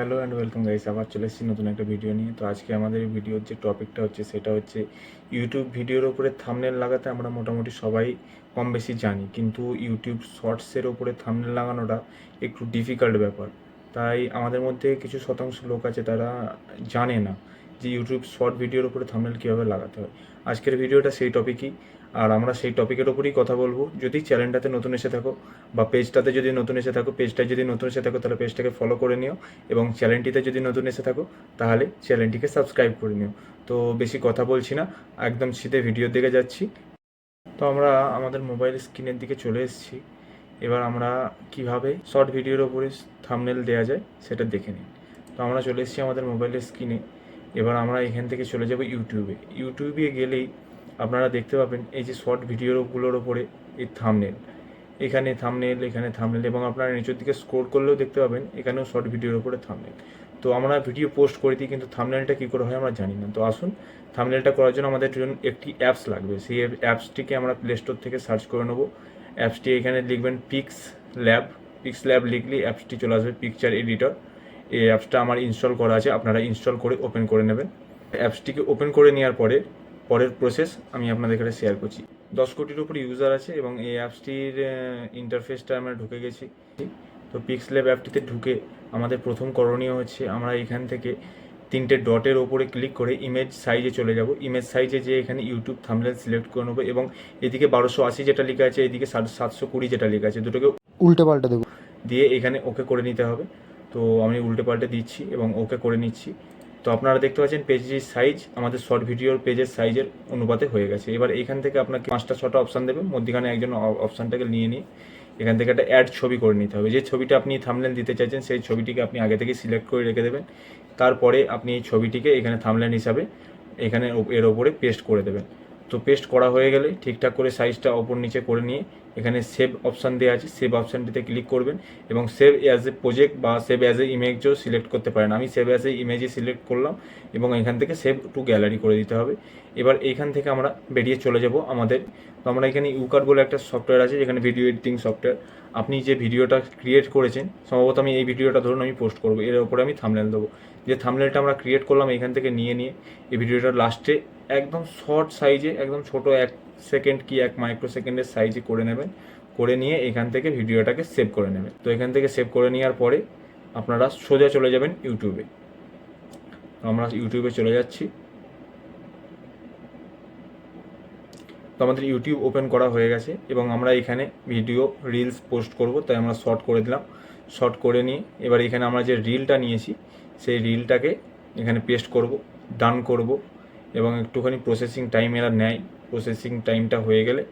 Hello and welcome guys আবার চলে এসেছি নতুন একটা ভিডিও নিয়ে। তো আজকে আমাদের ভিডিওর যে টপিকটা হচ্ছে, সেটা হচ্ছে ইউটিউব ভিডিওর ওপরে থামনেল লাগাতে আমরা মোটামুটি সবাই কম বেশি জানি। কিন্তু ইউটিউব শর্টসের ওপরে থামনেল লাগানোটা একটু ডিফিকাল্ট ব্যাপার। তাই আমাদের মধ্যে কিছু শতাংশ লোক আছে, তারা জানে না। যে ইউটিউব শর্ট ভিডিওর উপরে থামনেল কীভাবে লাগাতে হয়। আজকের ভিডিওটা সেই টপিকই আর আমরা সেই টপিকের ওপরেই কথা বলব। যদি চ্যানেলটাতে নতুন এসে থাকো বা পেজটাতে যদি নতুন এসে থাকো পেজটায় যদি নতুন এসে থাকো, তাহলে পেজটাকে ফলো করে নিও এবং চ্যানেলটিতে যদি নতুন এসে থাকো, তাহলে চ্যানেলটিকে সাবস্ক্রাইব করে নিও। তো বেশি কথা বলছি না, একদম শীতে ভিডিওর দিকে যাচ্ছি। তো আমরা আমাদের মোবাইল স্ক্রিনের দিকে চলে এসেছি। এবার আমরা কীভাবে শর্ট ভিডিওর ওপরে থামনেল দেওয়া যায়, সেটা দেখে নিই। তো আমরা চলে এসেছি আমাদের মোবাইলের স্ক্রিনে এবার আমরা এখান থেকে চলে যাব ইউটিউবে ইউটিউবে গেলেই আপনারা দেখতে পাবেন এই যে শর্ট ভিডিওগুলোর ওপরে এই থামনেল এখানে থামনেল এখানে থামনেল এবং আপনারা নিচের দিকে স্ক্রোল করলেও দেখতে পাবেন এখানেও শর্ট ভিডিওর ওপরে থামনেল তো আমরা ভিডিও পোস্ট করে দিই, কিন্তু থামনেলটা কী করে হয় আমরা জানি না। তো আসুন থামনেলটা করার জন্য আমাদের একটি অ্যাপস লাগবে। সেই অ্যাপসটিকে আমরা প্লে স্টোর থেকে সার্চ করে নেব। অ্যাপসটি এখানে লিখবেন পিক্স ল্যাব পিক্স ল্যাব লিখলেই অ্যাপসটি চলে আসবে পিকচার এডিটর এই অ্যাপসটা আমার ইনস্টল করা আছে আপনারা ইনস্টল করে ওপেন করে নেবেন। অ্যাপসটিকে ওপেন করে নেওয়ার পরে পরের প্রসেস আমি আপনাদের কাছে শেয়ার করছি। দশ কোটির উপর ইউজার আছে এবং এই অ্যাপসটির ইন্টারফেসটা আমরা ঢুকে গেছি। তো পিক্সল্যাব অ্যাপটিতে ঢুকে আমাদের প্রথম করণীয় হচ্ছে আমরা এখান থেকে তিনটে ডটের ওপরে ক্লিক করে ইমেজ সাইজে চলে যাব। ইমেজ সাইজে যে এখানে ইউটিউব থামলেন সিলেক্ট করে নেব এবং এদিকে বারোশো আশি যেটা লেখা আছে এদিকে সাতশো কুড়ি যেটা লেখা আছে দুটোকে উল্টে পাল্টে দেবো। দিয়ে এখানে ওকে করে নিতে হবে। তো আমি উল্টে পাল্টে দিচ্ছি এবং ওকে করে নিচ্ছি। তো আপনারা দেখতে পাচ্ছেন পেজের সাইজ আমাদের শর্ট ভিডিওর পেজের সাইজের অনুপাতে হয়ে গেছে। এবার এখান থেকে আপনাকে পাঁচটা, ছটা অপশান দেবে। মধ্যখানে একজন অপশানটাকে নিয়ে নিয়ে এখান থেকে একটা অ্যাড ছবি করে নিতে হবে। যে ছবিটা আপনি থামলেন দিতে চাইছেন, সেই ছবিটিকে আপনি আগে থেকে সিলেক্ট করে রেখে দেবেন। তারপরে আপনি এই ছবিটিকে এখানে থামলেন হিসাবে এখানে এর ওপরে পেস্ট করে দেবেন। তো পেস্ট করা হয়ে গেলে ঠিকঠাক করে সাইজটা ওপর নিচে করে নিয়ে এখানে সেভ অপশান দেওয়া আছে। সেভ অপশানটিতে ক্লিক করবেন এবং সেভ অ্যাজ এ প্রজেক্ট বা সেভ অ্যাজ এ ইমেজও সিলেক্ট করতে পারেন। আমি সেভ অ্যাজ এ ইমেজই সিলেক্ট করলাম এবং এখান থেকে সেভ টু গ্যালারি করে দিতে হবে। এবার এইখান থেকে আমরা বেরিয়ে চলে যাব আমাদের। তো আমরা এখানে ইউকার বলে একটা সফটওয়্যার আছে, যেখানে ভিডিও এডিটিং সফটওয়্যার আপনি যে ভিডিওটা ক্রিয়েট করেছেন, সম্ভবত আমি এই ভিডিওটা ধরুন আমি পোস্ট করব, এর উপরে আমি থামনেল দেবো। যে থামনেলটা আমরা ক্রিয়েট করলাম, এখান থেকে নিয়ে নিয়ে এই ভিডিওটার লাস্টে একদম শর্ট সাইজে, একদম ছোট এক সেকেন্ড কি এক মাইক্রো সেকেন্ডের সাইজে করে নেবেন। করে নিয়ে এখান থেকে ভিডিওটাকে সেভ করে নেবেন। তো এখান থেকে সেভ করে নেওয়ার পরে আপনারা সোজা চলে যাবেন ইউটিউবে। আমরা ইউটিউবে চলে যাচ্ছি। তো আমাদের ইউটিউব ওপেন করা হয়ে গেছে এবং আমরা এখানে ভিডিও রিলস পোস্ট করব, তাই আমরা শর্ট করে দিলাম। শর্ট করে নিয়ে এবার এখানে আমরা যে রিলটা নিয়েছি, সেই রিলটাকে এখানে পেস্ট করব, ডান করব। এবং একটুখানি প্রসেসিং টাইম এরা নেয়। প্রসেসিং টাইমটা হয়ে গেলে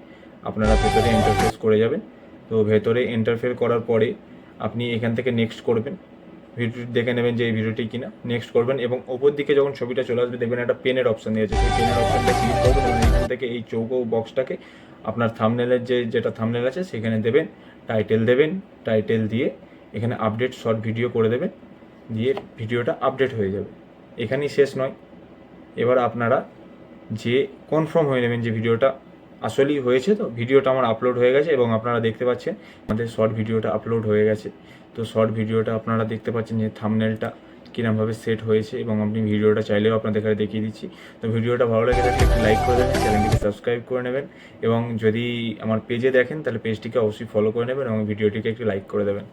আপনারা ভেতরে ইন্টারফেস করে যাবেন। তো ভেতরে ইন্টারফেস করার পরে আপনি এখান থেকে নেক্সট করবেন। ভিডিওটি দেখে নেবেন যে এই ভিডিওটি কিনা। নেক্সট করবেন এবং ওপর দিকে যখন ছবিটা চলে আসবে, দেখবেন একটা পেনের অপশান দিয়েছে সেই পেনের অপশানটা ক্লিক করবেন এবং এখান থেকে এই চৌকো বক্সটাকে আপনার থামনেলের যে, যেটা থামনেল আছে, সেখানে দেবেন টাইটেল দেবেন টাইটেল দিয়ে এখানে আপডেট শর্ট ভিডিও করে দেবেন। দিয়ে ভিডিওটা আপডেট হয়ে যাবে। এখানেই শেষ নয়। এবার আপনারা যে কনফার্ম হয়ে নেবেন যে ভিডিওটা আসলেই হয়েছে, তো ভিডিওটা আমার আপলোড হয়ে গেছে এবং আপনারা দেখতে পাচ্ছেন আমাদের শর্ট ভিডিওটা আপলোড হয়ে গেছে। তো শর্ট ভিডিওটা আপনারা দেখতে পাচ্ছেন যে থামনেলটা কিরমভাবে সেট হয়েছে এবং আপনি ভিডিওটা চাইলেও আপনাদের কাছে দেখিয়ে দিচ্ছি। তো ভিডিওটা ভালো লেগে থাকলে একটু লাইক করে দেবেন চ্যানেলটিকে সাবস্ক্রাইব করে নেবেন এবং যদি আমার পেজে দেখেন, তাহলে পেজটিকে অবশ্যই ফলো করে নেবেন এবং ভিডিওটিকে একটু লাইক করে দেবেন।